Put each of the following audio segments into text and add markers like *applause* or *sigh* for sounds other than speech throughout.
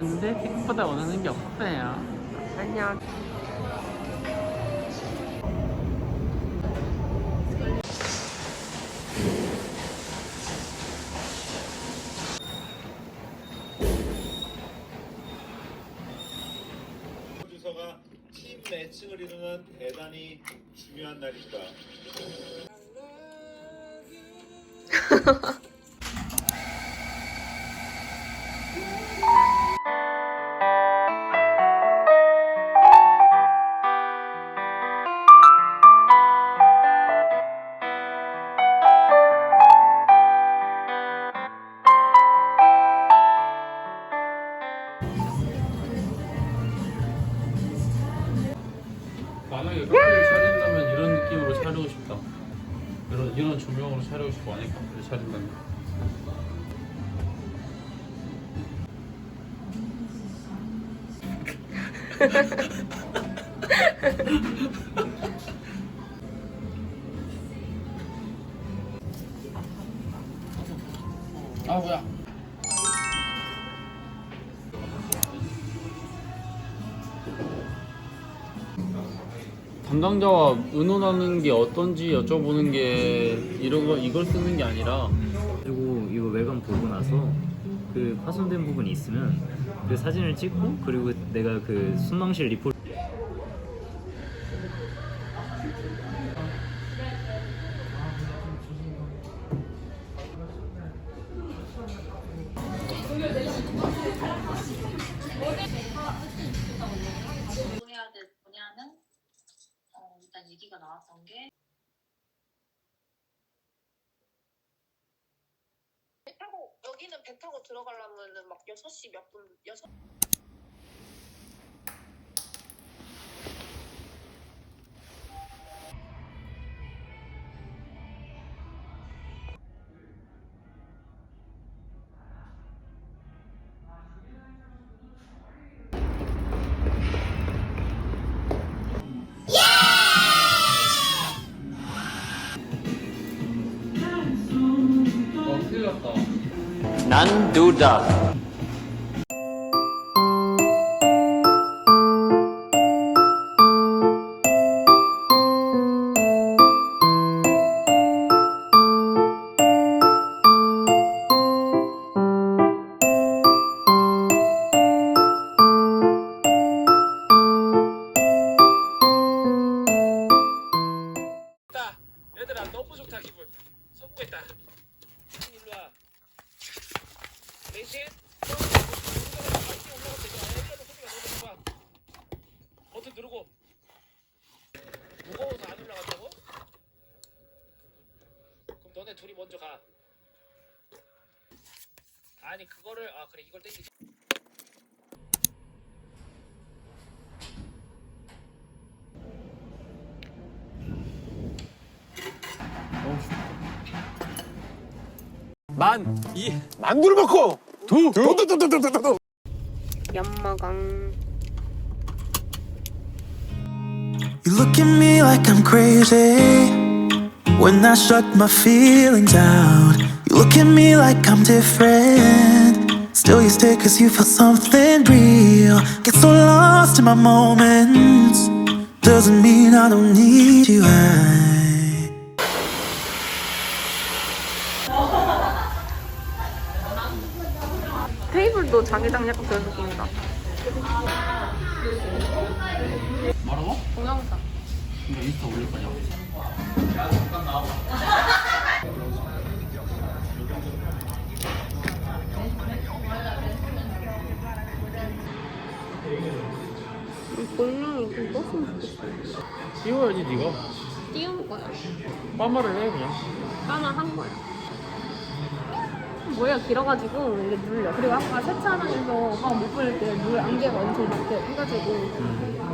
근데 생각보다 원하는 게 없어요. 안녕. 팀 매칭을 이루는 대단히 중요한 날입니다. *laughs* 이런 조명으로 차리고 싶어. 만약에 카페를 차린다면. 아 뭐야? 담당자와 의논하는 게 어떤지 여쭤보는 게 이런 거 이걸 쓰는 게 아니라. 그리고 이거 외관 보고 나서 그 파손된 부분이 있으면 그 사진을 찍고 그리고 내가 그 순망실 리포트 일단 얘기가 나왔던 게 배 타고 여기는 배 타고 들어가려면은 막 6시 몇 분, 6 났다. 난 두다. 버튼 누르고. 무거워서 안 올라간다고? 그럼 너네 둘이 먼저 가. 아니 그거를 아 그래 이걸 땡기. 만두를 먹고 두두두두두두 연마강. You look at me like I'm crazy when I shut my feelings out. You look at me like I'm different. Still, you stay cause you feel something real. Get so lost in my moments. Doesn't mean I don't need you. I 자기장 약간 그런 느낌이다. 뭐라고? 동영상. 이거 인스타 올릴 거냐? 공룡이 좀 떴으면 좋겠어. 띄워야지 네가. 띄운 거야. 빠마를 해 그냥. 하나 한 거야. 머리가 길어가지고 이게 눌려. 그리고 아까 세차하면서 막못 뿌릴 때 물 안개가 엄청 많게 해가지고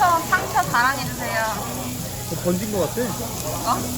상처, 상처 자랑해주세요. 번진 것 같아. 어?